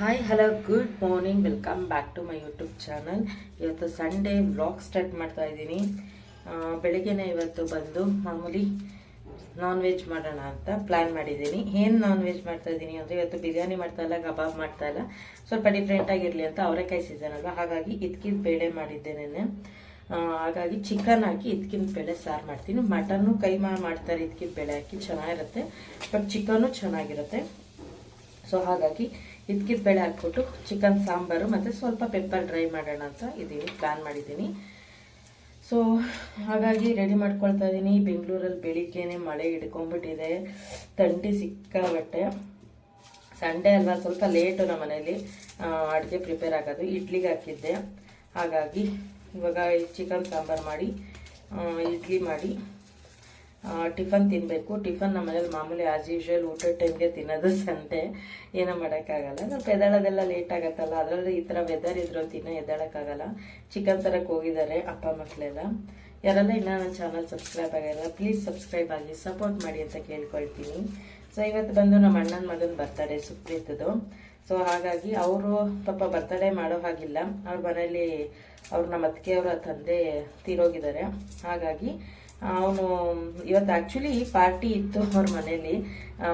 Hi hello good morning welcome back to my YouTube channel ಇವತ್ತು Sunday vlog start ಮಾಡ್ತಾ ಇದ್ದೀನಿ. ಬೆಳಿಗ್ಗೆನೆ ಇವತ್ತು ಬಂದು ಮಾಮೂಲಿ ನಾನ್ ವೆಜ್ ಮಾಡೋಣ ಅಂತ ಪ್ಲ್ಯಾನ್ ಮಾಡಿದ್ದೀನಿ. ಏನು ನಾನ್ ವೆಜ್ ಮಾಡ್ತಾ ಇದ್ದೀನಿ ಅಂದರೆ ಇವತ್ತು ಬಿರಿಯಾನಿ ಮಾಡ್ತಾ ಇಲ್ಲ, ಕಬಾಬ್ ಮಾಡ್ತಾ ಇಲ್ಲ. ಸ್ವಲ್ಪ ಡಿಫ್ರೆಂಟ್ ಆಗಿರಲಿ ಅಂತ ಅವರೆಕಾಯಿ ಸೀಸನ್ ಅಲ್ವಾ? ಹಾಗಾಗಿ ಇದ್ಕಿದ ಬೇಳೆ ಮಾಡಿದ್ದೇನೆ ಹಾಗಾಗಿ ಚಿಕನ್ ಹಾಕಿ ಇದಕ್ಕಿನ ಬೇಳೆ ಸಾರು ಮಾಡ್ತೀನಿ. ಮಟನ್ನು ಕೈಮಾ ಮಾಡ್ತಾರೆ ಇದಕ್ಕಿನ ಬೇಳೆ ಹಾಕಿ, ಚೆನ್ನಾಗಿರುತ್ತೆ. ಬಟ್ ಚಿಕನು ಚೆನ್ನಾಗಿರುತ್ತೆ. ಸೊ ಹಾಗಾಗಿ ಇದ್ಕಿದ ಬೇಳೆ ಹಾಕ್ಬಿಟ್ಟು ಚಿಕನ್, ಸಾಂಬಾರು ಮತ್ತು ಸ್ವಲ್ಪ ಪೆಪ್ಪರ್ ಡ್ರೈ ಮಾಡೋಣ ಅಂತ ಇದ್ದೀನಿ ಪ್ಲ್ಯಾನ್ ಮಾಡಿದ್ದೀನಿ. ಸೊ ಹಾಗಾಗಿ ರೆಡಿ ಮಾಡ್ಕೊಳ್ತಾ ಇದ್ದೀನಿ ಬೆಂಗಳೂರಲ್ಲಿ ಬೆಳಿಗ್ಗೆನೆ ಮಳೆ ಹಿಡ್ಕೊಂಡ್ಬಿಟ್ಟಿದೆ. ಥಂಡಿ ಸಿಕ್ಕಾಬಟ್ಟೆ ಸಂಡೇ ಅಲ್ವಾ, ಸ್ವಲ್ಪ ಲೇಟು ನಮ್ಮ ಮನೇಲಿ ಅಡುಗೆ ಪ್ರಿಪೇರ್ ಆಗೋದು. ಇಡ್ಲಿಗೆ ಹಾಕಿದ್ದೆ. ಹಾಗಾಗಿ ಇವಾಗ ಚಿಕನ್, ಸಾಂಬಾರು ಮಾಡಿ ಇಡ್ಲಿ ಮಾಡಿ. ಟಿಫನ್ ತಿನ್ನಬೇಕು ಟಿಫನ್ ನಮ್ಮ ಮನೇಲಿ ಮಾಮೂಲಿ ಆಸ್ ಯೂಶ್ವಲ್ ಊಟದ ಟೈಮ್ಗೆ ತಿನ್ನೋದು ಸಂತೆ. ಏನೋ ಮಾಡೋಕ್ಕಾಗಲ್ಲ. ಸ್ವಲ್ಪ ಎದ್ದಾಳೋದೆಲ್ಲ ಲೇಟ್ ಆಗತ್ತಲ್ಲ, ಅದರಲ್ಲಿ ಈ ಥರ ವೆದರ್ ಇದ್ರು ಅಂತ ಇನ್ನೂ ಎದ್ದಾಳಕ್ಕಾಗಲ್ಲ. ಚಿಕನ್ ತರಕ್ಕೆ ಹೋಗಿದ್ದಾರೆ ಅಪ್ಪ ಮಕ್ಕಳೆಲ್ಲ ಯಾರೆಲ್ಲ ಇನ್ನೂ ನನ್ನ ಚಾನಲ್ ಸಬ್ಸ್ಕ್ರೈಬ್ ಆಗಿಲ್ಲ ಪ್ಲೀಸ್ ಸಬ್ಸ್ಕ್ರೈಬ್ ಆಗಿ ಸಪೋರ್ಟ್ ಮಾಡಿ ಅಂತ ಕೇಳ್ಕೊಳ್ತೀನಿ. ಸೊ ಇವತ್ತು ಬಂದು ನಮ್ಮ ಅಣ್ಣನ ಮಗನ ಬರ್ತಾರೆ ಸುಪ್ರೀತದು. ಸೊ ಹಾಗಾಗಿ ಅವರು ಪಾಪ ಬರ್ತಡೇ ಮಾಡೋ ಹಾಗಿಲ್ಲ. ಅವ್ರ ಮನೇಲಿ ಅವ್ರು ನಮ್ಮ ಅತ್ತಿಗೆಯವರ ತಂದೆ ತೀರೋಗಿದ್ದಾರೆ. ಹಾಗಾಗಿ ಅವನು, ಇವತ್ತು ಆ್ಯಕ್ಚುಲಿ ಪಾರ್ಟಿ ಇತ್ತು ಅವ್ರ ಮನೇಲಿ.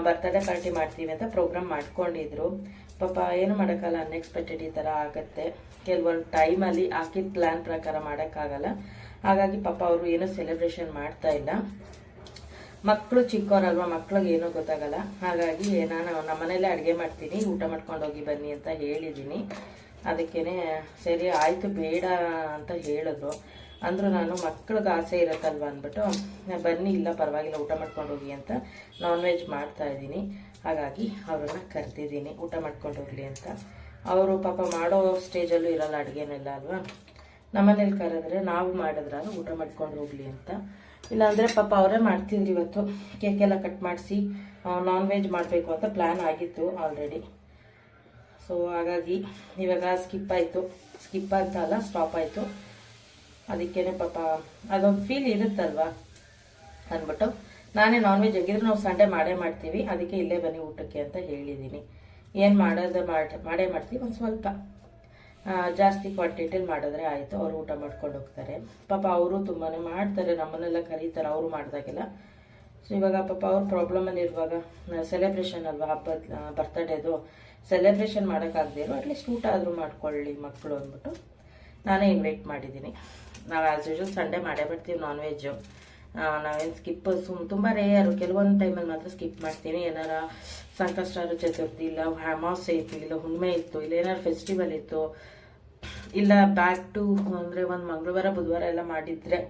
ಬರ್ತಡೇ ಪಾರ್ಟಿ ಮಾಡ್ತೀವಿ ಅಂತ ಪ್ರೋಗ್ರಾಮ್ ಮಾಡ್ಕೊಂಡಿದ್ರು. ಪಾಪ ಏನು ಮಾಡೋಕ್ಕಲ್ಲ ಅನ್ಎಕ್ಸ್ಪೆಕ್ಟೆಡ್ ಈ ಥರ ಆಗುತ್ತೆ. ಕೆಲವೊಂದು ಟೈಮಲ್ಲಿ ಹಾಕಿದ ಪ್ಲ್ಯಾನ್ ಪ್ರಕಾರ ಮಾಡೋಕ್ಕಾಗಲ್ಲ. ಹಾಗಾಗಿ ಪಾಪ ಅವರು ಏನೂ ಸೆಲೆಬ್ರೇಷನ್ ಮಾಡ್ತಾ ಇಲ್ಲ. ಮಕ್ಕಳು ಚಿಕ್ಕವರಲ್ವಾ ಮಕ್ಳಿಗೆ ಏನೂ ಗೊತ್ತಾಗಲ್ಲ. ಹಾಗಾಗಿ ನಾನು ನಮ್ಮ ಮನೇಲೆ ಅಡುಗೆ ಮಾಡ್ತೀನಿ, ಊಟ ಮಾಡ್ಕೊಂಡು ಹೋಗಿ ಬನ್ನಿ ಅಂತ ಹೇಳಿದ್ದೀನಿ. ಅದಕ್ಕೇ ಸರಿ, ಆಯಿತು, ಬೇಡ ಅಂತ ಹೇಳಿದ್ರು. ಅಂದರೂ ನಾನು ಮಕ್ಳಿಗೆ ಆಸೆ ಇರುತ್ತಲ್ವ ಅಂದ್ಬಿಟ್ಟು ಬನ್ನಿ, ಇಲ್ಲ ಪರವಾಗಿಲ್ಲ, ಊಟ ಮಾಡ್ಕೊಂಡು ಹೋಗಿ ಅಂತ ನಾನ್ ವೆಜ್ ಮಾಡ್ತಾ ಇದ್ದೀನಿ. ಹಾಗಾಗಿ ಅವ್ರನ್ನ ಕರೆದಿದ್ದೀನಿ, ಊಟ ಮಾಡ್ಕೊಂಡು ಹೋಗಲಿ ಅಂತ. ಅವರು ಪಾಪ ಮಾಡೋ ಸ್ಟೇಜಲ್ಲೂ ಇರಲ್ಲ, ಅಡುಗೆನೆಲ್ಲ ಅಲ್ವಾ? ನಮ್ಮನೇಲಿ ಕರೆದ್ರೆ, ನಾವು ಮಾಡಿದ್ರಾಗ ಊಟ ಮಾಡ್ಕೊಂಡು ಹೋಗ್ಲಿ ಅಂತ. ಇಲ್ಲಾಂದರೆ ಪಾಪ ಅವರೇ ಮಾಡ್ತಿದ್ರು ಇವತ್ತು. ಕೇಕ್ ಎಲ್ಲ ಕಟ್ ಮಾಡಿಸಿ ನಾನ್ ವೆಜ್ ಮಾಡಬೇಕು ಅಂತ ಪ್ಲ್ಯಾನ್ ಆಗಿತ್ತು ಆಲ್ರೆಡಿ ಸೊ ಹಾಗಾಗಿ ಇವಾಗ ಸ್ಕಿಪ್ ಆಯಿತು. ಸ್ಕಿಪ್ ಅಲ್ಲ ಸ್ಟಾಪ್ ಆಯಿತು. ಅದಕ್ಕೇನೆ ಪಾಪ, ಅದೊಂದು ಫೀಲ್ ಇರುತ್ತಲ್ವಾ? ಅಂದ್ಬಿಟ್ಟು, ನಾನೇ ನಾನ್ ವೆಜ್ ಆಗಿದ್ರೆ ನಾವು ಸಂಡೇ ಮಾಡೇ ಮಾಡ್ತೀವಿ, ಅದಕ್ಕೆ ಇಲ್ಲೇ ಬನ್ನಿ ಊಟಕ್ಕೆ ಅಂತ ಹೇಳಿದ್ದೀನಿ ಏನು ಮಾಡೋದು ಮಾಡಿ, ಮಾಡೇ ಮಾಡ್ತೀವಿ, ಒಂದು ಸ್ವಲ್ಪ. ಜಾಸ್ತಿ ಕ್ವಾಂಟಿಟಿಲಿ ಮಾಡಿದ್ರೆ ಆಯಿತು, ಅವರು ಊಟ ಮಾಡ್ಕೊಂಡು ಹೋಗ್ತಾರೆ. ಪಾಪ ಅವರು ತುಂಬಾ ಮಾಡ್ತಾರೆ, ನಮ್ಮನ್ನೆಲ್ಲ ಕರೀತಾರೆ, ಅವರು ಮಾಡಿದಾಗೆಲ್ಲ. ಸೊ ಇವಾಗ ಪಾಪ ಅವ್ರ ಪ್ರಾಬ್ಲಮಲ್ಲಿ ಇರುವಾಗ ಸೆಲೆಬ್ರೇಷನ್ ಅಲ್ವಾ, ಹಬ್ಬದ ಬರ್ತಡೇದು ಸೆಲೆಬ್ರೇಷನ್ ಮಾಡೋಕ್ಕಾಗದೇ ಇರೋ ಅಟ್ಲೀಸ್ಟ್ ಊಟ ಆದರೂ ಮಾಡ್ಕೊಳ್ಳಿ ಮಕ್ಕಳು ಅಂದ್ಬಿಟ್ಟು, ನಾನೇ ಇನ್ವೈಟ್ ಮಾಡಿದ್ದೀನಿ ನಾವು ಆ್ಯಸ್ ಯೂಶುವಲ್ ಸಂಡೇ ಮಾಡೇ ಬಿಡ್ತೀವಿ ನಾನ್ ವೆಜ್ಜು ನಾವೇನು ಸ್ಕಿಪ್ ಸುಮ್ ತುಂಬ ರೇಯರು ಕೆಲವೊಂದು ಟೈಮಲ್ಲಿ ಮಾತ್ರ ಸ್ಕಿಪ್ ಮಾಡ್ತೀನಿ. ಏನಾರ ಸಂಕಷ್ಟ ಚತುರ್ಥಿ ಇಲ್ಲ, ಅಮಾವಾಸ್ಯೆ ಇತ್ತು, ಇಲ್ಲ ಹುಣ್ಣಿಮೆ ಇತ್ತು, ಇಲ್ಲ ಏನಾರು ಫೆಸ್ಟಿವಲ್ ಇತ್ತು. ಇಲ್ಲ ಬ್ಯಾಕ್ ಟು ಅಂದರೆ ಒಂದು ಮಂಗಳವಾರ, ಬುಧವಾರ ಎಲ್ಲ ಮಾಡಿದ್ರೆ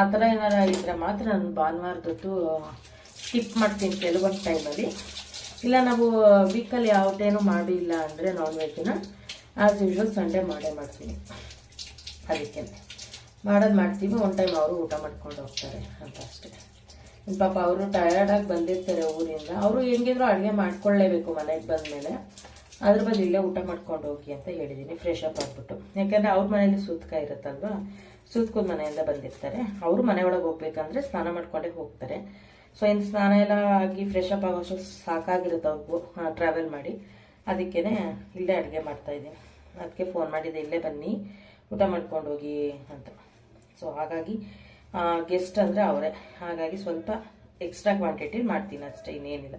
ಆ ಥರ ಏನಾರ ಇದ್ರೆ ಮಾತ್ರ ನಾನು ಭಾನುವಾರದೊತ್ತು ಸ್ಕಿಪ್ ಮಾಡ್ತೀನಿ ಕೆಲವೊಂದು ಟೈಮಲ್ಲಿ ಇಲ್ಲ ನಾವು ವೀಕಲ್ಲಿ ಯಾವುದೇನು ಮಾಡಿಲ್ಲ ಅಂದರೆ ನಾನ್ ವೆಜ್ನ ಆಸ್ ಯೂಶ್ವಲ್ ಸಂಡೇ ಮಾಡೇ ಮಾಡ್ತೀನಿ. ಅದಕ್ಕೆ. ಮಾಡೋದು ಮಾಡ್ತೀವಿ. ಒನ್ ಟೈಮ್ ಅವರು ಊಟ ಮಾಡ್ಕೊಂಡು ಹೋಗ್ತಾರೆ ಅಂತ ಅಷ್ಟೇ. ಪಾಪ ಅವರು ಟಯರ್ಡಾಗಿ ಬಂದಿರ್ತಾರೆ ಊರಿಂದ. ಅವರು ಹೆಂಗಿದ್ರು ಅಡುಗೆ ಮಾಡ್ಕೊಳ್ಳೇಬೇಕು ಮನೆಗೆ ಬಂದಮೇಲೆ. ಅದ್ರ ಬದಲು ಇಲ್ಲೇ ಊಟ ಮಾಡ್ಕೊಂಡು ಹೋಗಿ ಅಂತ ಹೇಳಿದ್ದೀನಿ ಫ್ರೆಶ್ ಅಪ್ ಆಗ್ಬಿಟ್ಟು. ಯಾಕಂದರೆ ಅವ್ರ ಮನೇಲಿ ಸೂತ್ಕ ಇರುತ್ತಲ್ವಾ? ಸೂತ್ಕದ ಮನೆಯಿಂದ ಬಂದಿರ್ತಾರೆ. ಅವರು ಮನೆ ಒಳಗೆ ಹೋಗ್ಬೇಕಂದ್ರೆ ಸ್ನಾನ ಮಾಡ್ಕೊಂಡೇ ಹೋಗ್ತಾರೆ. ಸೊ ಇನ್ನು ಸ್ನಾನ ಎಲ್ಲ ಆಗಿ ಫ್ರೆಶ್ ಅಪ್ ಆಗೋಷ್ಟು ಸಾಕಾಗಿರುತ್ತೆ ಅವ್ರಿಗೂ ಟ್ರಾವೆಲ್ ಮಾಡಿ. ಅದಕ್ಕೇನೆ ಇಲ್ಲೇ ಅಡುಗೆ ಮಾಡ್ತಾಯಿದ್ದೀನಿ ಅದಕ್ಕೆ ಫೋನ್ ಮಾಡಿದ್ದೆ ಇಲ್ಲೇ ಬನ್ನಿ, ಊಟ ಮಾಡ್ಕೊಂಡು ಹೋಗಿ ಅಂತ. ಸೊ ಹಾಗಾಗಿ ಗೆಸ್ಟ್ ಅಂದರೆ ಅವರೇ. ಹಾಗಾಗಿ ಸ್ವಲ್ಪ ಎಕ್ಸ್ಟ್ರಾ ಕ್ವಾಂಟಿಟಿ ಮಾಡ್ತೀನಿ ಅಷ್ಟೇ, ಇನ್ನೇನಿಲ್ಲ.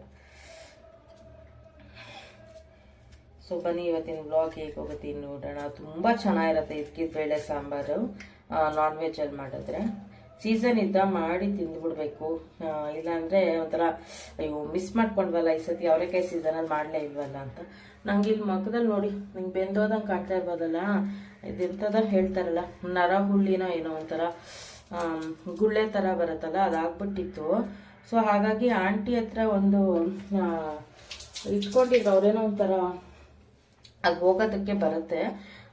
ಸೊ ಬನ್ನಿ, ಇವತ್ತಿನ ಬ್ಲಾಗ್ ಹೇಗೆ ಹೋಗುತ್ತೆ ನೋಡೋಣ. ತುಂಬ ಚೆನ್ನಾಗಿರುತ್ತೆ ಇದಕ್ಕಿದ ಬೇಳೆ ಸಾಂಬಾರು ನಾನ್ ವೆಜ್ಜಲ್ಲಿ ಮಾಡಿದ್ರೆ. ಸೀಸನ್ ಇದ್ದ ಮಾಡಿ ತಿಂದ್ಬಿಡ್ಬೇಕು. ಇಲ್ಲಾಂದರೆ ಒಂಥರ, ಅಯ್ಯೋ ಮಿಸ್ ಮಾಡ್ಕೊಂಡ್ವಲ್ಲ ಈ ಸತಿ ಅವರೆಕಾಯಿ ಸೀಸನಲ್ಲಿ ಮಾಡಲೇ ಇಲ್ವಲ್ಲ ಅಂತ. ನಂಗೆ ಇಲ್ಲಿ ಮಕ್ಕದಲ್ಲಿ ನೋಡಿ, ನಿಂಗೆ ಬೆಂದೋದಂಗೆ ಕಾಣ್ತಾ ಇರ್ಬೋದಲ್ಲ. ಇದೆಂಥದ ಹೇಳ್ತಾರಲ್ಲ ನರ ಹುಳ್ಳಿನೋ ಏನೋ ಒಂಥರ ಗುಳ್ಳೆ ಥರ ಬರುತ್ತಲ್ಲ, ಅದಾಗ್ಬಿಟ್ಟಿತ್ತು. ಸೊ ಹಾಗಾಗಿ ಆಂಟಿ ಹತ್ರ ಒಂದು ಇಟ್ಕೊಂಡಿದ್ರು, ಅವ್ರೇನೋ ಒಂಥರ ಅದು ಹೋಗೋದಕ್ಕೆ ಬರುತ್ತೆ.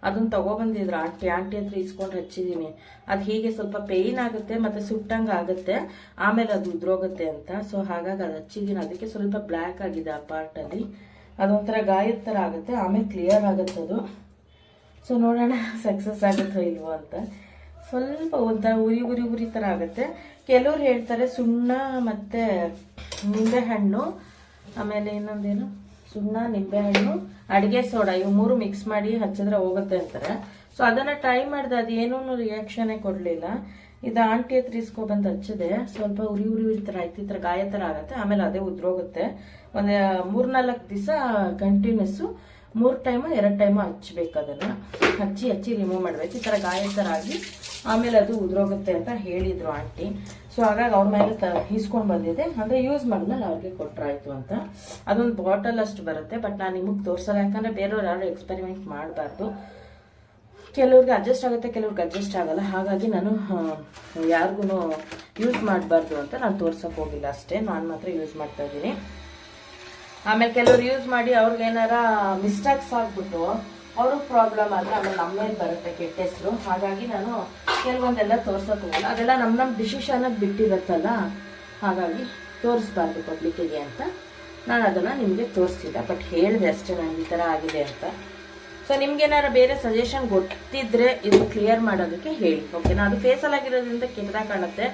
ಅದನ್ನ ತಗೊಬಂದಿದ್ರು ಆಂಟಿ ಆಂಟಿ ಹತ್ರ ಇಸ್ಕೊಂಡು ಹಚ್ಚಿದ್ದೀನಿ ಅದು ಹೀಗೆ ಸ್ವಲ್ಪ ಪೇಯ್ನ್ ಆಗುತ್ತೆ ಮತ್ತು ಸುಟ್ಟಂಗೆ ಆಗುತ್ತೆ, ಆಮೇಲೆ ಅದು ಉದ್ರೋಗುತ್ತೆ ಅಂತ. ಸೊ ಹಾಗಾಗಿ ಅದು ಹಚ್ಚಿದ್ದೀನಿ ಅದಕ್ಕೆ ಸ್ವಲ್ಪ ಬ್ಲ್ಯಾಕ್ ಆಗಿದೆ ಆ ಪಾರ್ಟಲ್ಲಿ. ಅದೊಂಥರ ಗಾಯದ ಥರ ಆಗುತ್ತೆ, ಆಮೇಲೆ ಕ್ಲಿಯರ್ ಆಗುತ್ತೆ ಅದು ಸೊ ನೋಡೋಣ. ಸಕ್ಸಸ್ ಆಗುತ್ತೋ ಇಲ್ವೋ ಅಂತ. ಸ್ವಲ್ಪ ಒಂಥರ ಉರಿ ಉರಿ ಉರಿ ಥರ ಆಗುತ್ತೆ. ಕೆಲವ್ರು ಹೇಳ್ತಾರೆ ಸುಣ್ಣ ಮತ್ತು ನಿಂಬೆಹಣ್ಣು, ಆಮೇಲೆ ಇನ್ನೊಂದೇನು? ಸುಣ್ಣ, ನಿಂಬೆಹಣ್ಣು, ಅಡುಗೆ ಸೋಡಾ, ಇವು ಮೂರು ಮಿಕ್ಸ್ ಮಾಡಿ ಹಚ್ಚಿದ್ರೆ ಹೋಗುತ್ತೆ ಅಂತಾರೆ. ಸೊ ಅದನ್ನು ಟ್ರೈ ಮಾಡಿದೆ ಅದೇನೂ ರಿಯಾಕ್ಷನೇ ಕೊಡಲಿಲ್ಲ. ಇದು ಆಂಟಿ ಹತ್ರ ಇಸ್ಕೊಬಂದು ಹಚ್ಚಿದೆ. ಸ್ವಲ್ಪ ಉರಿ ಉರಿ ಉರಿ ಥರ ಆಯ್ತು. ಈ ಥರ ಗಾಯ ಥರ ಆಗುತ್ತೆ. ಆಮೇಲೆ ಅದೇ ಉದ್ರೋಗುತ್ತೆ. ಒಂದು ಮೂರ್ನಾಲ್ಕು ದಿವಸ ಕಂಟಿನ್ಯೂಸ್ಸು ಮೂರು ಟೈಮು ಎರಡು ಟೈಮು ಹಚ್ಚಬೇಕು ಅದನ್ನು. ಹಚ್ಚಿ ಹಚ್ಚಿ ರಿಮೂವ್ ಮಾಡಬೇಕು. ಈ ಥರ ಗಾಯ ಥರ ಆಗಿ ಆಮೇಲೆ ಅದು ಉದುರೋಗುತ್ತೆ ಅಂತ ಹೇಳಿದರು ಆಂಟಿ. ಸೊ ಹಾಗಾಗಿ ಅವ್ರ ಮೇಲೆ ತ ಇಸ್ಕೊಂಡು ಬಂದಿದೆ. ಅಂದರೆ ಯೂಸ್ ಮಾಡಿದ್ಮೇಲೆ ಅವ್ರಿಗೆ ಕೊಟ್ಟರಾಯ್ತು ಅಂತ. ಅದೊಂದು ಬಾಟಲ್ ಅಷ್ಟು ಬರುತ್ತೆ. ಬಟ್ ನಾನು ನಿಮಗೆ ತೋರಿಸಲ್ಲ. ಯಾಕಂದರೆ ಬೇರೆಯವ್ರು ಯಾರು ಎಕ್ಸ್ಪೆರಿಮೆಂಟ್ ಮಾಡಬಾರ್ದು. ಕೆಲವ್ರಿಗೆ ಅಡ್ಜಸ್ಟ್ ಆಗುತ್ತೆ, ಕೆಲವ್ರಿಗೆ ಅಡ್ಜಸ್ಟ್ ಆಗಲ್ಲ. ಹಾಗಾಗಿ ನಾನು ಯಾರಿಗೂ ಯೂಸ್ ಮಾಡಬಾರ್ದು ಅಂತ ನಾನು ತೋರ್ಸೋಕೆ ಹೋಗಿಲ್ಲ ಅಷ್ಟೇ. ನಾನು ಮಾತ್ರ ಯೂಸ್ ಮಾಡ್ತಾ ಇದ್ದೀನಿ. ಆಮೇಲೆ ಕೆಲವ್ರು ಯೂಸ್ ಮಾಡಿ ಅವ್ರಿಗೆ ಏನಾರ ಮಿಸ್ಟೇಕ್ಸ್ ಆಗ್ಬಿಟ್ಟು ಅವ್ರಿಗೆ ಪ್ರಾಬ್ಲಮ್ ಆದರೆ ಆಮೇಲೆ ನಮ್ಮ ಮೇಲೆ ಬರುತ್ತೆ ಕೆಟ್ಟ ಹೆಸರು. ಹಾಗಾಗಿ ನಾನು ಕೆಲವೊಂದೆಲ್ಲ ತೋರ್ಸೋಕೆ ಅದೆಲ್ಲ ನಮ್ಮ ನಮ್ಮ ಡಿಸಿಷನಾಗಿ ಬಿಟ್ಟಿರುತ್ತಲ್ಲ, ಹಾಗಾಗಿ ತೋರಿಸ್ಬಾರ್ದು ಪಬ್ಲಿಕ್ಕಿಗೆ ಅಂತ. ನಾನು ಅದನ್ನು ನಿಮಗೆ ತೋರಿಸಿಲ್ಲ ಬಟ್ ಹೇಳಿದೆ ಅಷ್ಟೇ ನಾನು ಈ ಥರ ಆಗಿದೆ ಅಂತ. ಸೊ ನಿಮ್ಗೆ ಏನಾರ ಬೇರೆ ಸಜೆಷನ್ ಗೊತ್ತಿದ್ರೆ ಇದು ಕ್ಲಿಯರ್ ಮಾಡೋದಕ್ಕೆ ಹೇಳಿ. ಓಕೆನಾ ಅದು ಫೇಸಲ್ ಆಗಿರೋದ್ರಿಂದ ಕೆಟ್ಟದಾಗ ಕಾಣುತ್ತೆ.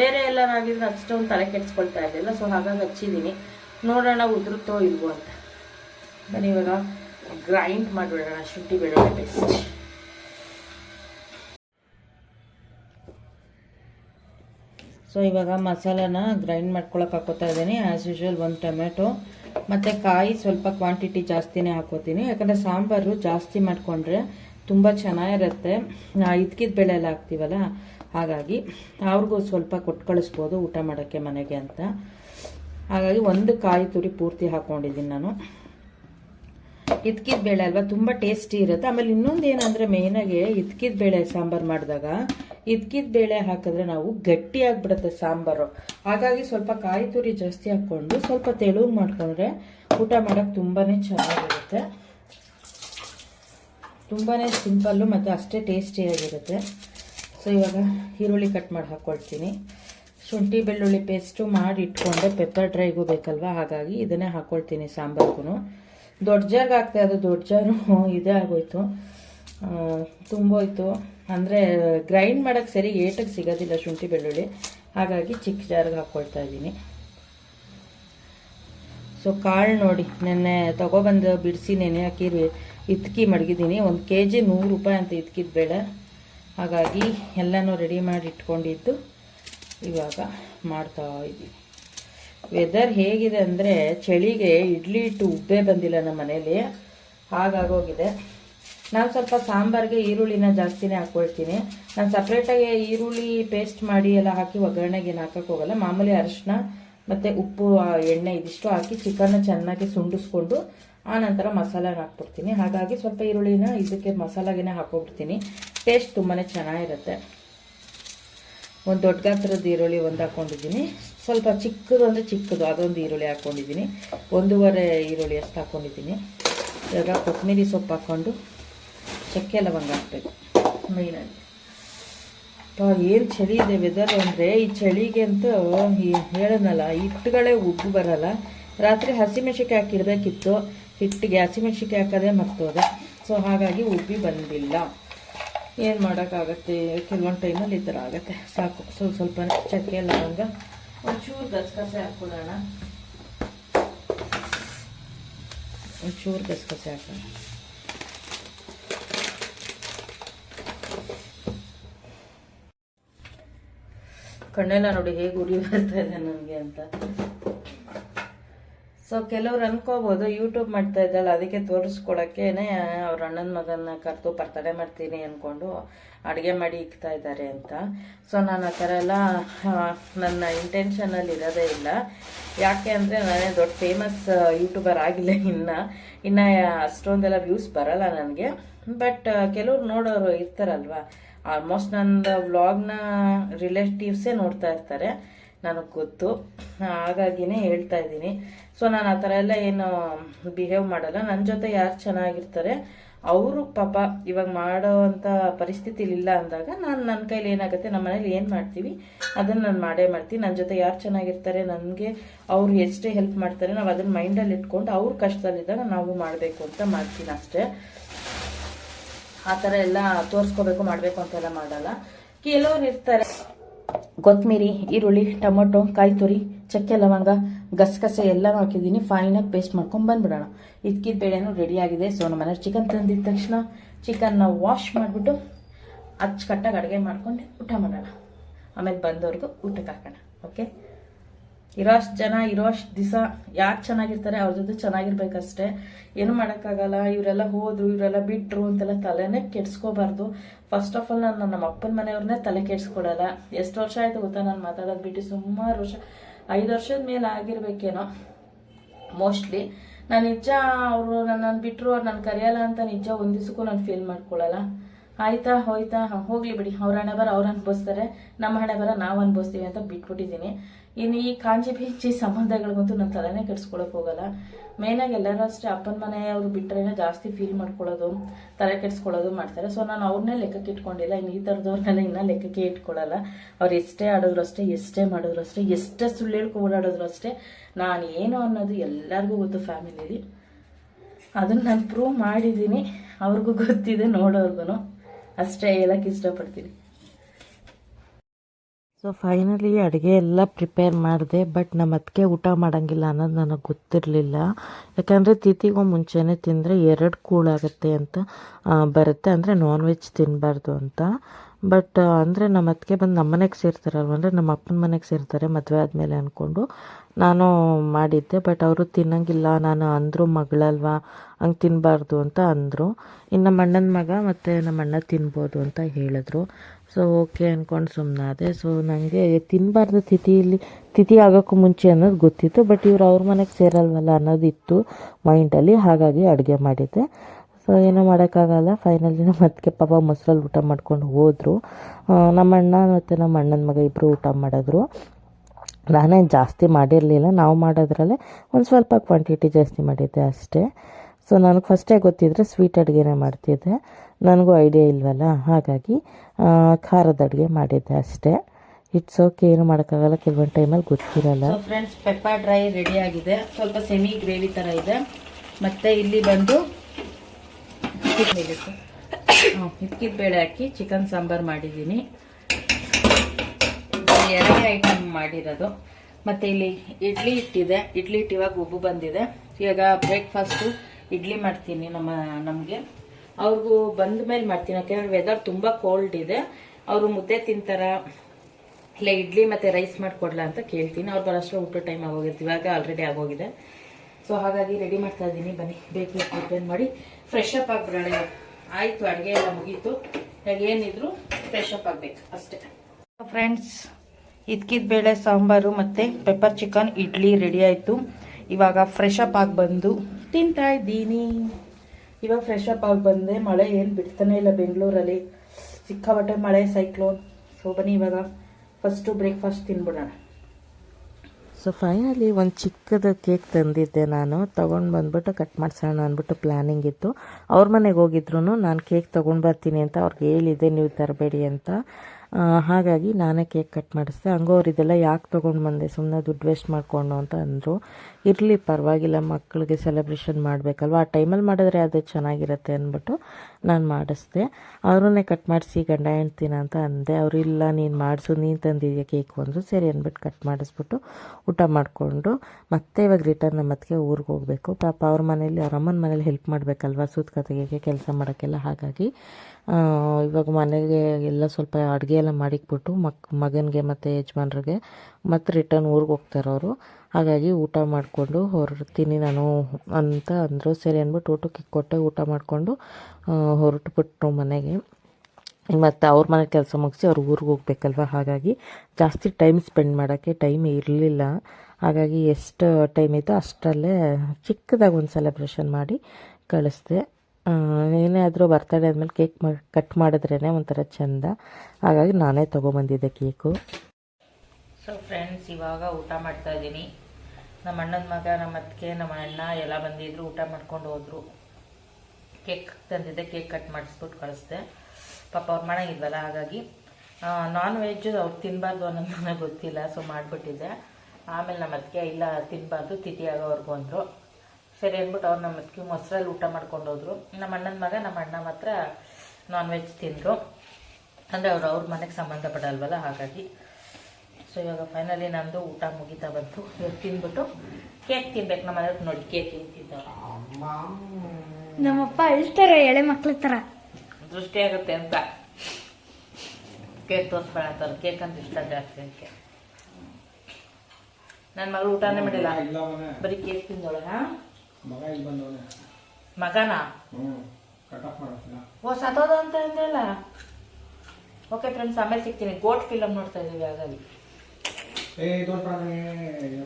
ಬೇರೆ ಎಲ್ಲರಾಗಿದ್ರೆ ಅಷ್ಟೊಂದು ತಲೆ ಕೆಡಿಸ್ಕೊಳ್ತಾ ಇರಲಿಲ್ಲ ಸೊ ಹಾಗಾಗಿ ಹಚ್ಚಿದ್ದೀನಿ. ನೋಡೋಣ ಉದುರುತ್ತೋ ಇಲ್ವೋ ಅಂತ. ನಾನು ಇವಾಗ ಗ್ರೈಂಡ್ ಮಾಡಿಬಿಡೋಣ, ಶುಂಠಿ ಬೆಳ್ಳುಳ್ಳಿ ಪೇಸ್ಟ್ ಸೊ ಇವಾಗ ಮಸಾಲಾನ ಗ್ರೈಂಡ್ ಮಾಡ್ಕೊಳಕ್ಕೆ ಹಾಕೋತಾ ಇದ್ದೀನಿ. ಆ್ಯಸ್ ಯೂಶುವಲ್ ಒಂದು ಟೊಮೆಟೊ, ಮತ್ತು ಕಾಯಿ ಸ್ವಲ್ಪ ಕ್ವಾಂಟಿಟಿ ಜಾಸ್ತಿನೇ ಹಾಕೋತೀನಿ. ಯಾಕಂದರೆ ಸಾಂಬಾರು ಜಾಸ್ತಿ ಮಾಡಿಕೊಂಡ್ರೆ ತುಂಬ ಚೆನ್ನಾಗಿರುತ್ತೆ. ಇದ್ಕಿದ ಬೆಳೆ ಎಲ್ಲ ಹಾಕ್ತೀವಲ್ಲ, ಹಾಗಾಗಿ ಅವ್ರಿಗೂ ಸ್ವಲ್ಪ ಕೊಟ್ಟು ಕಳಿಸ್ಬೋದು ಊಟ ಮಾಡೋಕ್ಕೆ ಮನೆಗೆ ಅಂತ. ಹಾಗಾಗಿ ಒಂದು ಕಾಯಿ ತುರಿ ಪೂರ್ತಿ ಹಾಕ್ಕೊಂಡಿದ್ದೀನಿ ನಾನು. ಇದ್ಕಿದ ಬೇಳೆ ಅಲ್ವಾ, ತುಂಬ ಟೇಸ್ಟಿ ಇರುತ್ತೆ. ಆಮೇಲೆ ಇನ್ನೊಂದು ಏನಂದರೆ ಮೇಯ್ನಾಗಿ ಇದ್ಕಿದ ಬೇಳೆ ಸಾಂಬಾರು ಮಾಡಿದಾಗ ಇದ್ಕಿದ ಬೇಳೆ ಹಾಕಿದ್ರೆ ನಾವು ಗಟ್ಟಿ ಆಗಿಬಿಡುತ್ತೆ ಸಾಂಬಾರು. ಹಾಗಾಗಿ ಸ್ವಲ್ಪ ಕಾಯಿ ತುರಿ ಜಾಸ್ತಿ ಹಾಕ್ಕೊಂಡು ಸ್ವಲ್ಪ ತೆಳು ಮಾಡಿಕೊಂಡ್ರೆ ಊಟ ಮಾಡೋಕ್ಕೆ ತುಂಬಾ ಚೆನ್ನಾಗಿರುತ್ತೆ. ತುಂಬಾ ಸಿಂಪಲ್ಲು ಮತ್ತು ಅಷ್ಟೇ ಟೇಸ್ಟಿಯಾಗಿರುತ್ತೆ ಸೊ ಇವಾಗ ಈರುಳ್ಳಿ ಕಟ್ ಮಾಡಿ ಹಾಕ್ಕೊಳ್ತೀನಿ ಶುಂಠಿ, ಬೆಳ್ಳುಳ್ಳಿ ಪೇಸ್ಟು ಮಾಡಿ ಇಟ್ಕೊಂಡೆ ಪೆಪ್ಪರ್ ಡ್ರೈಗೂ ಬೇಕಲ್ವಾ? ಹಾಗಾಗಿ ಇದನ್ನೇ ಹಾಕ್ಕೊಳ್ತೀನಿ ಸಾಂಬಾರ್ಗೂ ದೊಡ್ಡ ಜಾಗ ಆಗ್ತದೆ ಅದು ದೊಡ್ಡ ಜಾರು ಇದೇ ಆಗೋಯ್ತು. ತುಂಬೋಯ್ತು. ಅಂದರೆ ಗ್ರೈಂಡ್ ಮಾಡೋಕ್ಕೆ ಸರಿ ಏಟಕ್ಕೆ ಸಿಗೋದಿಲ್ಲ ಶುಂಠಿ, ಬೆಳ್ಳುಳ್ಳಿ. ಹಾಗಾಗಿ ಚಿಕ್ಕ ಜಾರ್ಗೆ ಹಾಕ್ಕೊಳ್ತಾ ಇದ್ದೀನಿ. ಸೊ ಕಾಳು ನೋಡಿ, ನೆನ್ನೆ ತಗೊಬಂದು ಬಿಡಿಸಿ ನೆನೆ ಹಾಕಿ ಇತ್ಕಿ ಮಡಗಿದ್ದೀನಿ. ಒಂದು ಕೆ ಜಿ ನೂರು ರೂಪಾಯಿ ಅಂತ ಇತ್ಕಿದ ಬೇಳೆ. ಹಾಗಾಗಿ ಎಲ್ಲನೂ ರೆಡಿ ಮಾಡಿ ಇಟ್ಕೊಂಡಿದ್ದು. ಇವಾಗ ಮಾಡ್ತಾ ಇದ್ದೀವಿ. ವೆದರ್ ಹೇಗಿದೆ ಅಂದರೆ ಚಳಿಗೆ ಇಡ್ಲಿ ಇಟ್ಟು ಉಬ್ಬೇ ಬಂದಿಲ್ಲ ನಮ್ಮ ಮನೇಲಿ. ಹಾಗಾಗೋಗಿದೆ ನಾನು ಸ್ವಲ್ಪ ಸಾಂಬಾರಿಗೆ ಈರುಳ್ಳಿನ ಜಾಸ್ತಿನೇ ಹಾಕ್ಕೊಳ್ತೀನಿ ನಾನು ಸಪ್ರೇಟಾಗಿ ಈರುಳ್ಳಿ ಪೇಸ್ಟ್ ಮಾಡಿ ಎಲ್ಲ ಹಾಕಿ ಒಗ್ಗರಣೆಗೆ ಹಾಕಕ್ಕೆ ಹೋಗಲ್ಲ. ಮಾಮೂಲಿ ಅರಿಶಿನ ಮತ್ತು ಉಪ್ಪು ಎಣ್ಣೆ ಇದಿಷ್ಟು ಹಾಕಿ ಚಿಕನ್ನ ಚೆನ್ನಾಗಿ ಸುಂಡಿಸ್ಕೊಂಡು ಆ ನಂತರ ಮಸಾಲಾನ ಹಾಕ್ಬಿಡ್ತೀನಿ. ಹಾಗಾಗಿ ಸ್ವಲ್ಪ ಈರುಳ್ಳಿನ ಇದಕ್ಕೆ ಮಸಾಲಾಗೆನೇ ಹಾಕ್ಕೊಬಿಡ್ತೀನಿ ಟೇಸ್ಟ್ ತುಂಬಾ ಚೆನ್ನಾಗಿರುತ್ತೆ. ಒಂದು ದೊಡ್ಡ ಗಾತ್ರದ ಈರುಳ್ಳಿ ಒಂದು ಹಾಕ್ಕೊಂಡಿದ್ದೀನಿ ಸ್ವಲ್ಪ ಚಿಕ್ಕದು ಅಂದರೆ ಚಿಕ್ಕದು, ಅದೊಂದು ಈರುಳ್ಳಿ ಹಾಕ್ಕೊಂಡಿದ್ದೀನಿ ಒಂದೂವರೆ ಈರುಳ್ಳಿ ಅಷ್ಟು ಹಾಕ್ಕೊಂಡಿದ್ದೀನಿ ಇವಾಗ ಕೊತ್ತಂಬರಿ ಸೊಪ್ಪು ಹಾಕ್ಕೊಂಡು ಚಕ್ಕೆ ಲವಂಗ ಹಾಕ್ಬೇಕು, ಮೇಯ್ನಾಗಿ. ಏನು ಚಳಿ ಇದೆ ವೆದರ್ ಅಂದರೆ, ಈ ಚಳಿಗೆ ಅಂತೂ ಹೇಳೋಣಲ್ಲ ಹಿಟ್ಟುಗಳೇ ಉಬ್ಬು ಬರಲ್ಲ. ರಾತ್ರಿ ಹಸಿಮೆಣಸಿಕಾಯಿ ಹಾಕಿರ್ಬೇಕಿತ್ತು, ಹಿಟ್ಟಿಗೆ ಹಸಿಮೆಣಸಿಕಾಯಿ ಹಾಕೋದೇ ಮರ್ತೋದೆ. ಸೊ ಹಾಗಾಗಿ ಉಬ್ಬಿ ಬಂದಿಲ್ಲ. ಏನು ಮಾಡೋಕ್ಕಾಗತ್ತೆ? ಕೆಲವೊಂದು ಟೈಮಲ್ಲಿ ಈ ಥರ ಆಗುತ್ತೆ. ಸಾಕು. ಸ್ವಲ್ಪ ಸ್ವಲ್ಪ ಚಕ್ಕೆ ಲವಂಗ ಒಂಚೂರು ಗಸಗಸೆ ಹಾಕ್ಕೊಳ್ಳೋಣ ಒಂಚೂರು ಗಸಗಸೆ ಹಾಕೋಣ. ಕಣ್ಣೆಲ್ಲ ನೋಡಿ ಹೇಗೆ ಉರಿ ಬರ್ತಾ ಇದೆ ನನಗೆ ಅಂತ. ಸೊ ಕೆಲವ್ರು ಅನ್ಕೋಬೋದು ಯೂಟ್ಯೂಬ್ ಮಾಡ್ತಾ ಇದ್ದಾಳೆ, ಅದಕ್ಕೆ ತೋರಿಸ್ಕೊಳಕ್ಕೇನೆ ಅವ್ರ ಅಣ್ಣನ ಮಗನ ಕರೆದು ಬರ್ತಡೆ ಮಾಡ್ತೀನಿ ಅಂದ್ಕೊಂಡು ಅಡುಗೆ ಮಾಡಿ ಇಕ್ತಾ ಇದ್ದಾರೆ ಅಂತ. ಸೊ ನಾನು ಆ ಥರ ಎಲ್ಲ ನನ್ನ ಇಂಟೆನ್ಷನಲ್ಲಿ ಇರೋದೇ ಇಲ್ಲ. ಯಾಕೆ ಅಂದರೆ ನಾನೇ ದೊಡ್ಡ ಫೇಮಸ್ ಯೂಟ್ಯೂಬರ್ ಆಗಿಲ್ಲ ಇನ್ನು. ಇನ್ನು ಅಷ್ಟೊಂದೆಲ್ಲ ವ್ಯೂಸ್ ಬರಲ್ಲ ನನಗೆ. ಬಟ್ ಕೆಲವ್ರು ನೋಡೋರು ಇರ್ತಾರಲ್ವ? ಆಲ್ಮೋಸ್ಟ್ ನನ್ನ ವ್ಲಾಗ್ನ ರಿಲೇಟಿವ್ಸೇ ನೋಡ್ತಾ ಇರ್ತಾರೆ, ನನಗೆ ಗೊತ್ತು. ಹಾಗಾಗಿನೇ ಹೇಳ್ತಾ ಇದ್ದೀನಿ. ಸೊ ನಾನು ಆ ಥರ ಎಲ್ಲ ಏನು ಬಿಹೇವ್ ಮಾಡಲ್ಲ. ನನ್ನ ಜೊತೆ ಯಾರು ಚೆನ್ನಾಗಿರ್ತಾರೆ, ಅವರು ಪಾಪ ಇವಾಗ ಮಾಡೋವಂಥ ಪರಿಸ್ಥಿತಿ ಇಲ್ಲ ಅಂದಾಗ ನಾನು ನನ್ನ ಕೈಲಿ ಏನಾಗುತ್ತೆ ನಮ್ಮ ಮನೇಲಿ ಏನು ಮಾಡ್ತೀವಿ ಅದನ್ನು ನಾನು ಮಾಡೇ ಮಾಡ್ತೀನಿ. ನನ್ನ ಜೊತೆ ಯಾರು ಚೆನ್ನಾಗಿರ್ತಾರೆ, ನನಗೆ ಅವ್ರು ಎಷ್ಟೇ ಹೆಲ್ಪ್ ಮಾಡ್ತಾರೆ, ನಾವು ಅದನ್ನ ಮೈಂಡಲ್ಲಿ ಇಟ್ಕೊಂಡು ಅವ್ರ ಕಷ್ಟದಲ್ಲಿದ್ದಾಗ ನಾವು ಮಾಡಬೇಕು ಅಂತ ಮಾಡ್ತೀನಿ ಅಷ್ಟೇ. ಆ ಥರ ಎಲ್ಲ ತೋರಿಸ್ಕೋಬೇಕು, ಮಾಡಬೇಕು ಅಂತೆಲ್ಲ ಮಾಡಲ್ಲ. ಕೆಲವ್ರು ಇರ್ತಾರೆ. ಕೊತ್ತಂಬರಿ ಈರುಳ್ಳಿ, ಟೊಮೊಟೊ ಕಾಯಿ ತುರಿ ಚಕ್ಕೆ ಲವಂಗ ಗಸಗಸೆ ಎಲ್ಲನೂ ಹಾಕಿದ್ದೀನಿ. ಫೈನಾಗಿ ಪೇಸ್ಟ್ ಮಾಡ್ಕೊಂಡು ಬಂದ್ಬಿಡೋಣ. ಇದ್ಕಿದ ಬೇಳೆನೂ ರೆಡಿ ಆಗಿದೆ. ಸೊ ನಮ್ಮ ಮನೇಲಿ ಚಿಕನ್ ತಂದಿದ ತಕ್ಷಣ ಚಿಕನ್ನ ವಾಶ್ ಮಾಡಿಬಿಟ್ಟು ಅಚ್ಚುಕಟ್ಟಾಗಿ ಅಡುಗೆ ಮಾಡ್ಕೊಂಡು ಊಟ ಮಾಡೋಣ. ಆಮೇಲೆ ಬಂದವ್ರಿಗೂ ಊಟಕ್ಕೆ ಹಾಕೋಣ. ಓಕೆ ಇರೋಷ್ಟು ಜನ, ಇರೋಷ್ಟು ದಿವಸ ಯಾಕೆ ಚೆನ್ನಾಗಿರ್ತಾರೆ ಅವ್ರ ಜೊತೆ ಚೆನ್ನಾಗಿರ್ಬೇಕಷ್ಟೇ. ಏನು ಮಾಡೋಕ್ಕಾಗಲ್ಲ. ಇವರೆಲ್ಲ ಹೋದ್ರು, ಇವರೆಲ್ಲ ಬಿಟ್ಟರು ಅಂತೆಲ್ಲ ತಲೆನೇ ಕೆಡ್ಸ್ಕೋಬಾರ್ದು. ಫಸ್ಟ್ ಆಫ್ ಆಲ್ ನಾನು ನಮ್ಮ ಅಪ್ಪನ ಮನೆಯವ್ರನ್ನೇ ತಲೆ ಕೆಡ್ಸ್ಕೊಡಲ್ಲ. ಎಷ್ಟು ವರ್ಷ ಆಯಿತು ಗೊತ್ತಾ? ನಾನು ಮಾತಾಡೋದು ಬಿಟ್ಟು ಸುಮಾರು ವರ್ಷ. ಐದು ವರ್ಷದ ಮೇಲೆ ಆಗಿರ್ಬೇಕೇನೋ. ಮೋಸ್ಟ್ಲಿ ನಾನು ನಿಜ ಅವರು ನನ್ನನ್ನು ಬಿಟ್ಟರು ಅವ್ರು ನಾನು ಕರೆಯಲ್ಲ ಅಂತ ನಿಜ ಒಂದಿಸಕ್ಕೂ ನಾನು ಫೀಲ್ ಮಾಡ್ಕೊಳ್ಳಲ್ಲ ಆಯ್ತಾ, ಹೋಯ್ತಾ ಹೋಗ್ಲಿ ಬಿಡಿ. ಅವ್ರ ಹಣೆ ಬರ ಅವ್ರು ಅನ್ಭವಿಸ್ತಾರೆ. ನಮ್ಮ ಹಣೆ ಬರ ನಾವು ಅನ್ಭವಿಸ್ತೀವಿ ಅಂತ ಬಿಟ್ಬಿಟ್ಟಿದ್ದೀನಿ. ಇನ್ನು ಈ ಕಾಂಜಿ ಬೀಚಿ ಸಂಬಂಧಗಳಿಗಂತೂ ನನ್ನ ತಲೆನೇ ಕೆಡ್ಸ್ಕೊಳಕ್ ಹೋಗಲ್ಲ. ಮೇನಾಗಿ ಎಲ್ಲರೂ ಅಷ್ಟೇ ಅಪ್ಪನ ಮನೆಯವರು ಬಿಟ್ಟರೆ ಜಾಸ್ತಿ ಫೀಲ್ ಮಾಡ್ಕೊಳ್ಳೋದು, ತಲೆ ಕೆಡ್ಸ್ಕೊಳ್ಳೋದು ಮಾಡ್ತಾರೆ. ಸೊ ನಾನು ಅವ್ರನ್ನೇ ಲೆಕ್ಕಕ್ಕೆ ಇಟ್ಕೊಂಡಿಲ್ಲ. ಇನ್ನು ಈ ಥರದವ್ರನ್ನೆಲ್ಲ ಇನ್ನೂ ಲೆಕ್ಕಕ್ಕೆ ಇಟ್ಕೊಳ್ಳಲ್ಲ ಅವ್ರು ಎಷ್ಟೇ ಆಡಿದ್ರು ಅಷ್ಟೇ ಎಷ್ಟೇ ಮಾಡಿದ್ರು ಅಷ್ಟೇ ಎಷ್ಟೇ ಸುಳ್ಳು ಹೇಳ್ಕೊ ಓಡಾಡಿದ್ರು ಅಷ್ಟೇ ನಾನು ಏನು ಅನ್ನೋದು ಎಲ್ಲರಿಗೂ ಗೊತ್ತು ಫ್ಯಾಮಿಲಿಲಿ ಅದನ್ನು ನಾನು ಪ್ರೂವ್ ಮಾಡಿದ್ದೀನಿ. ಅವ್ರಿಗೂ ಗೊತ್ತಿದೆ ನೋಡೋರ್ಗು ಅಷ್ಟೇ ಹೇಳಕ್ಕೆ ಇಷ್ಟಪಡ್ತೀನಿ. ಸೊ ಫೈನಲಿ ಅಡುಗೆ ಎಲ್ಲ ಪ್ರಿಪೇರ್ ಮಾಡಿದೆ ಬಟ್ ನಮ್ಮ ಅದಕ್ಕೆ ಊಟ ಮಾಡೋಂಗಿಲ್ಲ ಅನ್ನೋದು ನನಗೆ ಗೊತ್ತಿರಲಿಲ್ಲ. ಯಾಕಂದರೆ ತಿಥಿಗೂ ಮುಂಚೆನೇ ತಿಂದರೆ ಎರಡು ಕೂಳಾಗುತ್ತೆ ಅಂತ ಬರುತ್ತೆ. ಅಂದರೆ ನಾನ್ ವೆಜ್ ತಿನ್ನಬಾರ್ದು ಅಂತ. ಬಟ್ ಅಂದರೆ ನಮ್ಮ ಅತ್ತಿಗೆ ಬಂದು ನಮ್ಮ ಮನೆಗೆ ಸೇರ್ತಾರಲ್ವ, ಅಂದರೆ ನಮ್ಮ ಅಪ್ಪನ ಮನೆಗೆ ಸೇರ್ತಾರೆ ಮದುವೆ ಆದಮೇಲೆ ಅಂದ್ಕೊಂಡು ನಾನು ಮಾಡಿದ್ದೆ ಬಟ್ ಅವರು ತಿನ್ನಂಗಿಲ್ಲ, ನಾನು ಅಂದರು ಮಗಳಲ್ವ, ಹಂಗೆ ತಿನ್ನಬಾರ್ದು ಅಂತ ಅಂದರು. ಇನ್ನು ನಮ್ಮ ಅಣ್ಣನ ಮಗ ಮತ್ತು ನಮ್ಮ ಅಣ್ಣ ತಿನ್ಬೋದು ಅಂತ ಹೇಳಿದ್ರು. ಸೊ ಓಕೆ ಅಂದ್ಕೊಂಡು ಸುಮ್ಮನಾದೆ ಸೊ ನನಗೆ ತಿನ್ನಬಾರ್ದು ತಿಥಿಯಲ್ಲಿ ತಿಥಿ ಆಗೋಕ್ಕೂ ಮುಂಚೆ ಅನ್ನೋದು ಗೊತ್ತಿತ್ತು ಬಟ್ ಇವ್ರು ಅವ್ರ ಮನೆಗೆ ಸೇರಲ್ವಲ್ಲ ಅನ್ನೋದಿತ್ತು ಮೈಂಡಲ್ಲಿ ಹಾಗಾಗಿ ಅಡುಗೆ ಮಾಡಿದ್ದೆ. ಸೊ ಏನೂ ಮಾಡೋಕ್ಕಾಗಲ್ಲ. ಫೈನಲಿ ನಮ್ಮ ಅದಕ್ಕೆ ಪಾಪ ಮೊಸರಲ್ಲಿ ಊಟ ಮಾಡ್ಕೊಂಡು ಹೋದರು. ನಮ್ಮ ಅಣ್ಣ ಮತ್ತು ನಮ್ಮ ಅಣ್ಣನ ಮಗ ಇಬ್ಬರು ಊಟ ಮಾಡಿದ್ರು. ನಾನೇನು ಜಾಸ್ತಿ ಮಾಡಿರಲಿಲ್ಲ. ನಾವು ಮಾಡೋದ್ರಲ್ಲೇ ಒಂದು ಸ್ವಲ್ಪ ಕ್ವಾಂಟಿಟಿ ಜಾಸ್ತಿ ಮಾಡಿದ್ದೆ ಅಷ್ಟೇ. ಸೊ ನನಗೆ ಫಸ್ಟೇ ಗೊತ್ತಿದ್ರೆ ಸ್ವೀಟ್ ಅಡುಗೆನೇ ಮಾಡ್ತಿದ್ದೆ. ನನಗೂ ಐಡಿಯಾ ಇಲ್ವಲ್ಲ? ಹಾಗಾಗಿ ಖಾರದ ಅಡುಗೆ ಮಾಡಿದ್ದೆ ಅಷ್ಟೇ. ಇಟ್ಸ್ ಓಕೆ ಏನು ಮಾಡೋಕ್ಕಾಗಲ್ಲ. ಕೆಲವೊಂದು ಟೈಮಲ್ಲಿ ಗೊತ್ತಿರಲ್ಲ. ಫ್ರೆಂಡ್ಸ್ ಪೆಪ್ಪರ್ ಡ್ರೈ ರೆಡಿ ಆಗಿದೆ. ಸ್ವಲ್ಪ ಸೆಮಿ ಗ್ರೇವಿ ಥರ ಇದೆ. ಮತ್ತು ಇಲ್ಲಿ ಬಂದು ಹಿಕ್ಕಿದ ಬೇಳೆ ಹಾಕಿ ಚಿಕನ್ ಸಾಂಬಾರ್ ಮಾಡಿದ್ದೀನಿ. ಎರಡನೇ ಎರಡೇ ಐಟಮ್ ಮಾಡಿರೋದು. ಮತ್ತೆ ಇಲ್ಲಿ ಇಡ್ಲಿ ಇಟ್ಟಿದೆ. ಇಡ್ಲಿ ಇಟ್ಟು ಇವಾಗ ಉಬ್ಬು ಬಂದಿದೆ. ಇವಾಗ ಬ್ರೇಕ್ಫಾಸ್ಟು ಇಡ್ಲಿ ಮಾಡ್ತೀನಿ ನಮ್ಮ, ನಮಗೆ. ಅವ್ರಿಗೂ ಬಂದ ಮೇಲೆ ಮಾಡ್ತೀನಿ. ಯಾಕೆಂದ್ರೆ ವೆದರ್ ತುಂಬ ಕೋಲ್ಡ್ ಇದೆ. ಅವರು ಮುದ್ದೆ ತಿಂತಾರ. ಇಲ್ಲ, ಇಡ್ಲಿ ಮತ್ತೆ ರೈಸ್ ಮಾಡಿಕೊಡ್ಲಾ ಅಂತ ಕೇಳ್ತೀನಿ. ಅವ್ರು ಬರೋಷ್ಟು ಊಟ ಟೈಮ್ ಆಗೋಗಿರ್ತೀವಿ ಇವಾಗ ಆಲ್ರೆಡಿ ಆಗೋಗಿದೆ. ಸೊ ಹಾಗಾಗಿ ರೆಡಿ ಮಾಡ್ತಾ ಇದ್ದೀನಿ. ಬನ್ನಿ ಬೇಕು ಪ್ರಿಪೇರ್ ಮಾಡಿ. ಫ್ರೆಶ್ ಅಪ್ ಆಗಿಬಿಡೋಣ. ಆಯಿತು, ಅಡುಗೆ ಎಲ್ಲ ಮುಗೀತು. ಇವಾಗ ಏನಿದ್ರು ಫ್ರೆಶ್ ಅಪ್ ಆಗಬೇಕು, ಅಷ್ಟೇ. ಫ್ರೆಂಡ್ಸ್ ಇದ್ಕಿದ ಬೇಳೆ, ಸಾಂಬಾರು ಮತ್ತು ಪೆಪ್ಪರ್ ಚಿಕನ್ ಇಡ್ಲಿ ರೆಡಿ ಆಯಿತು. ಇವಾಗ ಫ್ರೆಶ್ ಅಪ್ ಆಗಿ ಬಂದು ತಿಂತಾ ಇದ್ದೀನಿ. ಇವಾಗ ಫ್ರೆಶ್ ಅಪ್ ಆಗಿ ಬಂದೆ. ಮಳೆ ಏನು ಬಿಡ್ತಾನೆ ಇಲ್ಲ ಬೆಂಗಳೂರಲ್ಲಿ. ಸಿಕ್ಕಾಪಟ್ಟೆ ಮಳೆ ಸೈಕ್ಲೋನ್ ಸೊ ಬನ್ನಿ ಇವಾಗ ಫಸ್ಟು ಬ್ರೇಕ್ಫಾಸ್ಟ್ ತಿನ್ಬಿಡೋಣ. ಸೊ ಫೈನಲಿ ಒಂದು ಚಿಕ್ಕದ ಕೇಕ್ ತಂದಿದ್ದೆ ನಾನು. ತೊಗೊಂಡು ಬಂದ್ಬಿಟ್ಟು ಕಟ್ ಮಾಡಿಸೋಣ ಅಂದ್ಬಿಟ್ಟು ಪ್ಲ್ಯಾನಿಂಗ್ ಇತ್ತು. ಅವ್ರ ಮನೆಗೆ ಹೋಗಿದ್ರು ನಾನು ಕೇಕ್ ತೊಗೊಂಡು ಬರ್ತೀನಿ ಅಂತ ಅವ್ರಿಗೆ ಹೇಳಿದ್ದೆ, ನೀವು ತರಬೇಡಿ ಅಂತ. ಹಾಗಾಗಿ ನಾನೇ ಕೇಕ್ ಕಟ್ ಮಾಡಿಸ್ದೆ. ಹಂಗೋ ಅವ್ರು ಇದೆಲ್ಲ ಯಾಕೆ ತೊಗೊಂಡು ಬಂದೆ? ಸುಮ್ಮನೆ ದುಡ್ಡು ವೇಸ್ಟ್ ಮಾಡಿಕೊಂಡು ಅಂತ ಅಂದರು. ಇರಲಿ, ಪರವಾಗಿಲ್ಲ ಮಕ್ಕಳಿಗೆ ಸೆಲೆಬ್ರೇಷನ್ ಮಾಡಬೇಕಲ್ವ? ಆ ಟೈಮಲ್ಲಿ ಮಾಡಿದ್ರೆ ಅದು ಚೆನ್ನಾಗಿರುತ್ತೆ ಅಂದ್ಬಿಟ್ಟು ನಾನು ಮಾಡಿಸ್ದೆ. ಅವರನ್ನೇ ಕಟ್ ಮಾಡಿಸಿ ಗಂಡ, ಹೆಂಡ್ತಿನ ಅಂತ ಅಂದೆ. ಅವರು, ಇಲ್ಲ, ನೀನು ಮಾಡಿಸು, ನೀನು ತಂದಿದ್ಯಾ ಕೇಕು ಅಂದರು. ಸರಿ ಅಂದ್ಬಿಟ್ಟು ಕಟ್ ಮಾಡಿಸ್ಬಿಟ್ಟು ಊಟ ಮಾಡಿಕೊಂಡು ಮತ್ತೆ ಇವಾಗ ರಿಟರ್ನ್ ಅತ್ತಿಗೆ ಊರಿಗೆ ಹೋಗಬೇಕು. ಪಾಪ ಅವ್ರ ಮನೇಲಿ, ಅವ್ರ ಅಮ್ಮನ ಮನೇಲಿ ಹೆಲ್ಪ್ ಮಾಡಬೇಕಲ್ವ? ಸೂತ್ಕ ತೆಗಿಯೋಕ್ಕೆ ಕೆಲಸ ಮಾಡೋಕ್ಕೆಲ್ಲ. ಹಾಗಾಗಿ ಇವಾಗ ಮನೆಗೆ ಎಲ್ಲ ಸ್ವಲ್ಪ ಅಡುಗೆ ಎಲ್ಲ ಮಾಡಿಕ್ಬಿಟ್ಟು ಮಕ್, ಮಗನಿಗೆ ಮತ್ತು ಯಜಮಾನ್ರಿಗೆ ಮತ್ತು ರಿಟರ್ನ್ ಊರಿಗೆ ಹೋಗ್ತಾರೆ ಅವರು ಹಾಗಾಗಿ ಊಟ ಮಾಡಿಕೊಂಡು ಹೊರಡ್ತೀನಿ ನಾನು ಅಂತ ಅಂದರು. ಸರಿ ಅಂದ್ಬಿಟ್ಟು ಊಟಕ್ಕೆ ಕೊಟ್ಟೆ. ಊಟ ಮಾಡಿಕೊಂಡು ಹೊರಟುಬಿಟ್ರು ಮನೆಗೆ. ಮತ್ತು ಅವ್ರ ಮನೆ ಕೆಲಸ ಮುಗಿಸಿ ಅವ್ರ ಊರಿಗೆ ಹೋಗ್ಬೇಕಲ್ವ? ಹಾಗಾಗಿ ಜಾಸ್ತಿ ಟೈಮ್ ಸ್ಪೆಂಡ್ ಮಾಡೋಕ್ಕೆ ಟೈಮ್ ಇರಲಿಲ್ಲ. ಹಾಗಾಗಿ ಎಷ್ಟು ಟೈಮ್ ಇತ್ತು ಅಷ್ಟರಲ್ಲೇ ಚಿಕ್ಕದಾಗಿ ಒಂದು ಸೆಲೆಬ್ರೇಷನ್ ಮಾಡಿ ಕಳಿಸ್ದೆ. ಏನೇ ಆದರೂ ಬರ್ತಡೇ ಆದಮೇಲೆ ಕೇಕ್ ಮಾಡಿ ಕಟ್ ಮಾಡಿದ್ರೇ ಒಂಥರ ಚೆಂದ. ಹಾಗಾಗಿ ನಾನೇ ತೊಗೊಬಂದಿದ್ದೆ ಕೇಕು. ಸೊ ಫ್ರೆಂಡ್ಸ್ ಇವಾಗ ಊಟ ಮಾಡ್ತಾ ಇದ್ದೀನಿ. ನಮ್ಮ ಅಣ್ಣನ ಮಗ, ನಮ್ಮ ಅತ್ತಿಗೆ, ನಮ್ಮ ಅಣ್ಣ ಎಲ್ಲ ಬಂದಿದ್ರು, ಊಟ ಮಾಡ್ಕೊಂಡು ಹೋದರು. ಕೇಕ್ ತಂದಿದ್ದೆ, ಕೇಕ್ ಕಟ್ ಮಾಡಿಸ್ಬಿಟ್ಟು ಕಳಿಸ್ದೆ. ಪಾಪ ಅವ್ರು ಇಲ್ವಲ್ಲ, ಹಾಗಾಗಿ ನಾನ್ ವೆಜ್ ಅವ್ರು ತಿನ್ನಬಾರ್ದು ಅನ್ನೋದು ನನಗೆ ಗೊತ್ತಿಲ್ಲ ಸೊ ಮಾಡಿಬಿಟ್ಟಿದ್ದೆ. ಆಮೇಲೆ ನಮ್ಮ ಅತ್ತಿಗೆ, ಇಲ್ಲ ತಿನ್ನಬಾರ್ದು ತಿಥಿ ಆಗೋವರೆಗೂ ಅಂದರು. ಸರಿ ಅಂದ್ಬಿಟ್ಟು ಅವ್ರು ನಮ್ಮ ಅದಕ್ಕೆ ಮೊಸರಲ್ಲಿ ಊಟ ಮಾಡ್ಕೊಂಡು ಹೋದ್ರು ನಮ್ಮ ಅಣ್ಣನ ಮಗ ನಮ್ಮ ಅಣ್ಣ ಮಾತ್ರ ನಾನ್ ವೆಜ್ ತಿಂದರು. ಅಂದರೆ ಅವ್ರು ಅವ್ರ ಮನೆಗೆ ಸಂಬಂಧಪಡಲ್ವಲ್ಲ ಹಾಗಾಗಿ. ಸೊ ಇವಾಗ ಫೈನಲಿ ನಂದು ಊಟ ಮುಗಿತಾ ಬಂತು. ಇವಾಗ ತಿಂದ್ಬಿಟ್ಟು ಕೇಕ್ ತಿನ್ಬೇಕು. ನಮ್ಮ ಮನೆಯವ್ರು ನೋಡಿ ಕೇಕ್ ತಿಂತಿದ್ದವ್ರು ನಮ್ಮಪ್ಪ ಅಳ್ತಾರೆ ಎಳೆ ಮಕ್ಳ ತರ. ದೃಷ್ಟಿ ಆಗುತ್ತೆ ಅಂತ. ಕೇಕ್ ತೋರಿಸ್ಬೇಡ ಕೇಕ್ ಅಂತ ಇಷ್ಟ ಜಾಸ್ತಿ ಅದಕ್ಕೆ. ನನ್ನ ಮಗಳು ಊಟನೇ ಮಾಡಿಲ್ಲ. ಬರೀ ಕೇಕ್ ತಿಂದೋಳ ಮಗ ಇಲ್ಲಿ ಬಂದವನೆ. ಮಗನ? ಹ್ಞೂ ಕಟ್ ಆಫ್ ಮಾಡಲ್ಲ ಓ ಸತೋದ ಅಂತ ಅಂದ್ರಲ್ಲ? ಓಕೆ ಫ್ರೆಂಡ್ಸ್ ಆಮೇಲೆ ಸಿಗ್ತೀನಿ. ಗೋಟ್ ಫಿಲಮ್ ನೋಡ್ತಾ ಇದೀವಿ ಹಾಗಾಗಿ. ಏ ದೊಡ್ಡ ಪ್ರಾಣಿ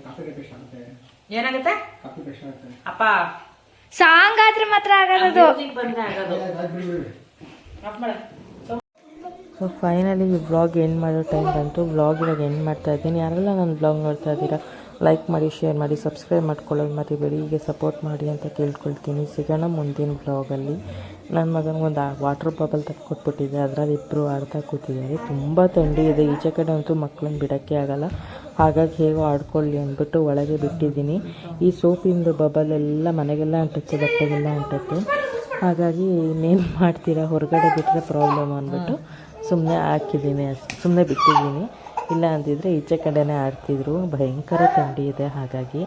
ಕಾಫಿ ಪೇಸ್ಟ್ ಆಗುತ್ತೆ. ಏನಾಗುತ್ತೆ? ಕಾಫಿ ಪೇಸ್ಟ್ ಆಗುತ್ತೆ. ಅಪ್ಪ. ಸಾಂಗ್ ಆದ್ರೆ ಮಾತ್ರ ಆಗೋದು. ಬಂದ್ರೆ ಆಗೋದು. ಆಫ್ ಮಾಡ. ಸೊ ಫೈನಲಿ ಈ ಬ್ಲಾಗ್ ಎಂಡ್ ಮಾಡೋ ಟೈಮ್ ಬಂತು. ಬ್ಲಾಗ್ ಇವಾಗ ಎಂಡ್ ಮಾಡ್ತಾ ಇದ್ದೀನಿ. ಯಾರೆಲ್ಲ ನನ್ನ ಬ್ಲಾಗ್ ನೋಡ್ತಾ ಇದ್ದೀರಾ? ಲೈಕ್ ಮಾಡಿ ಶೇರ್ ಮಾಡಿ ಸಬ್ಸ್ಕ್ರೈಬ್ ಮಾಡ್ಕೊಳ್ಳೋದು ಮರಿಬೇಡಿ. ಹೀಗೆ ಸಪೋರ್ಟ್ ಮಾಡಿ ಅಂತ ಕೇಳ್ಕೊಳ್ತೀನಿ. ಸಿಗೋಣ ಮುಂದಿನ ಬ್ಲಾಗಲ್ಲಿ ನನ್ನ ಮಗನಿಗೊಂದು ವಾಟರ್ ಬಾಬಲ್ ಕೊಟ್ಬಿಟ್ಟಿದ್ದೆ ಅದರಲ್ಲಿ ಇಬ್ಬರು ಆಡ್ತಾ ಕೂತಿದ್ದಾರೆ. ತುಂಬ ಥಂಡಿ ಇದೆ. ಈಚೆ ಕಡೆ ಅಂತೂ ಮಕ್ಕಳನ್ನ ಬಿಡೋಕ್ಕೆ ಆಗಲ್ಲ. ಹಾಗಾಗಿ ಹೇಗೋ ಆಡ್ಕೊಳ್ಳಿ ಅಂದ್ಬಿಟ್ಟು ಒಳಗೆ ಬಿಟ್ಟಿದ್ದೀನಿ. ಈ ಸೋಪಿಂದು ಬಬಲ್ ಎಲ್ಲ ಮನೆಗೆಲ್ಲ ಅಂಟುತ್ತೆ, ಬಟ್ಟೆಗೆಲ್ಲ ಅಂಟುತ್ತೆ. ಹಾಗಾಗಿ ಇನ್ನೇನು ಮಾಡ್ತೀರಾ? ಹೊರಗಡೆ ಬಿಟ್ಟರೆ ಪ್ರಾಬ್ಲಮ್ ಅಂದ್ಬಿಟ್ಟು ಸುಮ್ಮನೆ ಹಾಕಿದ್ದೀನಿ ಸುಮ್ಮನೆ ಬಿಟ್ಟಿದ್ದೀನಿ. ಇಲ್ಲ ಅಂದಿದ್ರೆ ಈಚೆ ಕಡೆನೇ ಆಡ್ತಿದ್ರು. ಭಯಂಕರ ಥಂಡಿ ಇದೆ ಹಾಗಾಗಿ